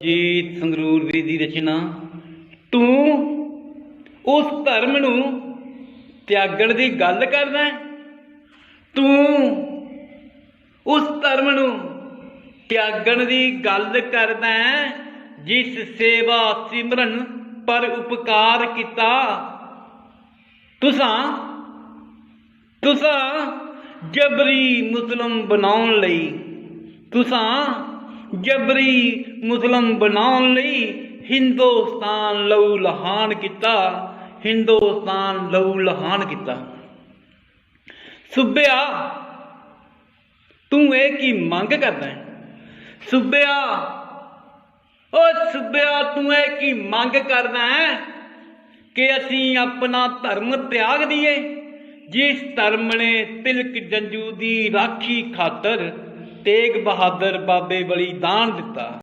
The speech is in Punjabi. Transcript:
ਜੀ ਸੰਗਰੂਰ ਵੀਰ ਦੀ ਰਚਨਾ, ਤੂੰ ਉਸ ਧਰਮ ਨੂੰ ਤਿਆਗਣ ਦੀ ਗੱਲ ਕਰਦਾ ਤੂੰ ਉਸ ਧਰਮ ਨੂੰ ਤਿਆਗਣ ਦੀ ਗੱਲ ਕਰਦਾ ਜਿਸ ਸੇਵਾ ਸਿਮਰਨ ਪਰ ਉਪਕਾਰ ਕੀਤਾ? ਤੁਸਾਂ ਤੁਸਾਂ ਜਬਰੀ ਮੁਸਲਮ ਬਣਾਉਣ ਲਈ, ਤੁਸਾਂ ਜਬਰੀ ਮੁਸਲਮ ਬਣਾਉਣ ਲਈ ਹਿੰਦੁਸਤਾਨ ਲਹੂ ਲਹਾਨ ਕੀਤਾ, ਹਿੰਦੁਸਤਾਨ ਲਹੂ ਲਹਾਨ ਕੀਤਾ। ਸੁਬਿਆ, ਤੂੰ ਇਹ ਕੀ ਮੰਗ ਕਰਦਾ ਹੈ? ਸੁਬਿਆ, ਓ ਸੁਬਿਆ, ਤੂੰ ਇਹ ਕੀ ਮੰਗ ਕਰਦਾ ਹੈ ਕਿ ਅਸੀਂ ਆਪਣਾ ਧਰਮ ਤਿਆਗ ਦਈਏ? ਜਿਸ ਧਰਮ ਨੇ ਤਿਲਕ ਜੰਜੂ ਦੀ ਰਾਖੀ ਖਾਤਰ ਤੇਗ ਬਹਾਦਰ ਬਾਬੇ ਬਲੀਦਾਨ ਦਿੱਤਾ।